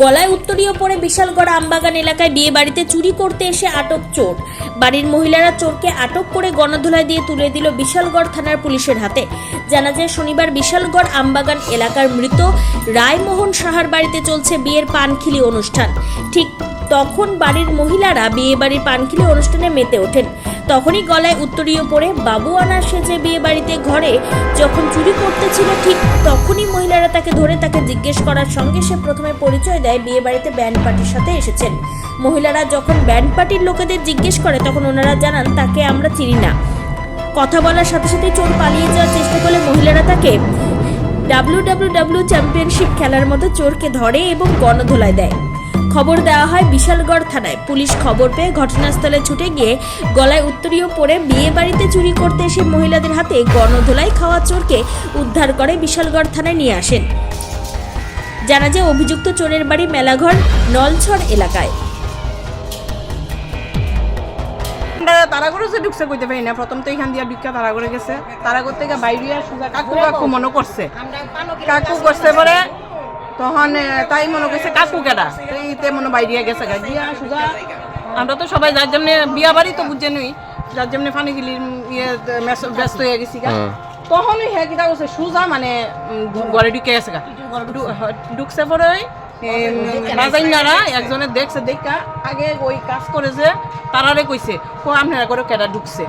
গলায় উত্তরীয় পরে বিশালগড় আমবাগান এলাকায় বিয়ে বাড়িতে চুরি করতে এসে আটক চোর। বাড়ির মহিলারা চোরকে আটক করে গণধোলাই দিয়ে তুলে দিল বিশালগড় থানার পুলিশের হাতে। জানা যায়, শনিবার বিশালগড় আমবাগান এলাকার মৃত রায়মোহন সাহার বাড়িতে চলছে বিয়ের পানখিলি অনুষ্ঠান। ঠিক তখন বাড়ির মহিলারা বিয়ে বাড়ির পানখিলি অনুষ্ঠানে মেতে ওঠেন। তখনই গলায় উত্তরীয় পরে, বাবু আনা সেজে বিয়ে বাড়িতে ঘরে যখন চুরি করতেছিল ঠিক তখনই মহিলারা তাকে ধরে তাকে জিজ্ঞেস করার সঙ্গে সে প্রথমে পরিচয় দেয় বিয়ে বাড়িতে ব্যান্ড পার্টির সাথে এসেছেন। মহিলারা যখন ব্যান্ড পার্টির লোকেদের জিজ্ঞেস করে তখন ওনারা জানান, তাকে আমরা চিনি না। কথা বলার সাথে সাথে চোর পালিয়ে যাওয়ার চেষ্টা করলে মহিলারা তাকে ডাব্লিউ চ্যাম্পিয়নশিপ খেলার মতো চোরকে ধরে এবং গণধোলায় দেয়। খবর দেওয়া হয় বিশালগড় থানায়। পুলিশ খবর পেয়ে ঘটনাস্থলে ছুটে গিয়ে গলায় উত্তরীয় পরে বিয়ে বাড়িতে চুরি করতে এসে মহিলাদের হাতে গণধোলাই খাওয়া চোরকে উদ্ধার করে বিশালগড় থানায় নিয়ে আসেন। জানা যায় অভিযুক্ত চোরের বাড়ি মেলাঘর নলছড় এলাকায়। আমরা তারা করে যে ঢুকছে কইতে পারি না। প্রথম তো এখান দিয়ে ঢুকা তারা করে গেছে তারা করতে গিয়ে বাইরে কাকু কাকু মনে করছে। কাকু করছে পরে তখন তাই মনে করছে কাকু কেডা? ইতে মনে বাইরে গেছে গা। গিয়া সুজা আমরা তো সবাই যার জন্য বিয়া বাড়ি তো বুঝে নই যার জন্য ফানি গিলির ইয়ে ব্যস্ত হয়ে গেছি গা। তখনই হে কিটা করছে সুজা মানে ঘরে ঢুকে গেছে গা। ঢুকছে পরে রাজাইনারা একজনে দেখছে দেখা আগে ওই কাজ করেছে তারারে কইছে কো আপনারা করে কেডা ঢুকছে?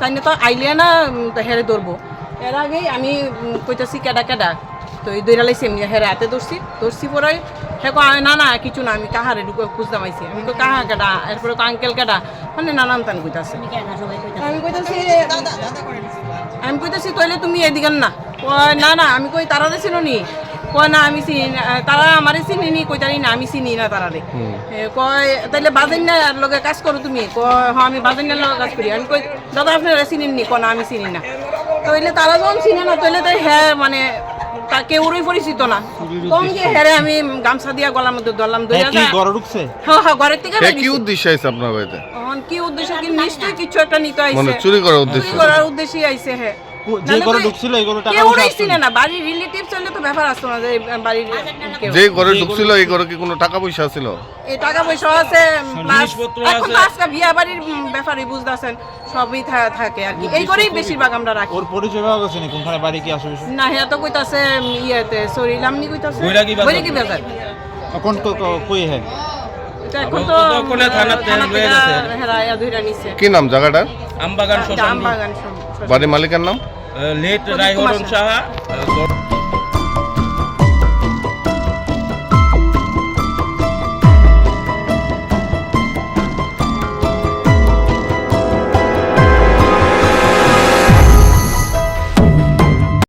তাই না তো আইলে না হেরে ধরবো। এর আগেই আমি কইতাছি কেডা কেডা? তো এই দইরা লাইছি আমি হেরে হাতে ধরছি ধরছি পরে হে কো না না কিছু না আমি কাহারে ঢুকে খুঁজতে পাইছি। আমি তো কাহা কেডা? এরপরে আঙ্কেল কেডা? মানে নানান তান কইতাছে। আমি কইতাছি। আমি কইতাছি তাইলে তুমি এদিকে না। কয় না না আমি কই তারারে চিনো নি কয় না আমি চিনি তারা আমারে চিনি নি কই তারি না আমি চিনি না তারারে। কয় তাইলে বাজেন লগে কাজ করো তুমি। কয় হ্যাঁ আমি বাজেন না লগে কাজ করি। আমি কই দাদা আপনারা চিনেন নি কয় না আমি চিনি না। তাইলে তারা যখন চিনে না তাইলে তাই হ্যাঁ মানে তা কেউরই পরিচিত না। কম যে হ্যাঁ আমি গামছা দিয়া গলার মধ্যে ধরলাম দুই হ্যাঁ, ঘরে ঢুকছে? হ্যাঁ হ্যাঁ ঘরের থেকে কি। উদ্দেশ্যে আছে আপনার বাড়িতে? কি উদ্দেশ্য কি নিশ্চয়ই কিছু একটা নিতে আইছে। মানে চুরি করার উদ্দেশ্যে। চুরি করার উদ্দেশ্যে আইছে হ্যাঁ যে ঘরে ঢুকছিল এই ঘরে টাকা কেউ না। বাড়ির রিলেটিভ চলে তো ব্যাপার আসতো না যে বাড়ির যে ঘরে ঢুকছিল এই ঘরে কি কোনো টাকা পয়সা ছিল? এই টাকা পয়সা আছে এখন আজকে বিয়া বাড়ির উম, ব্যাপারই বুঝতেছেন। সবই থাকে আর কি। এই করেই বেশিরভাগ আমরা রাখি। ওর পরিচয় পাওয়া গেছে নি কোনখানে বাড়ি কি আশেপাশে না হ্যাঁ তো কইতাছে ইয়েতে সরি লামনি কইতাছে। বৈরাগী বাজার। বৈরাগী বাজার। কোন কো- কো- কই হ্যাঁ কি নাম জায়গাটার আমবাগান বাড়ির মালিকের নাম? লেট রায়হরণ। সাহা।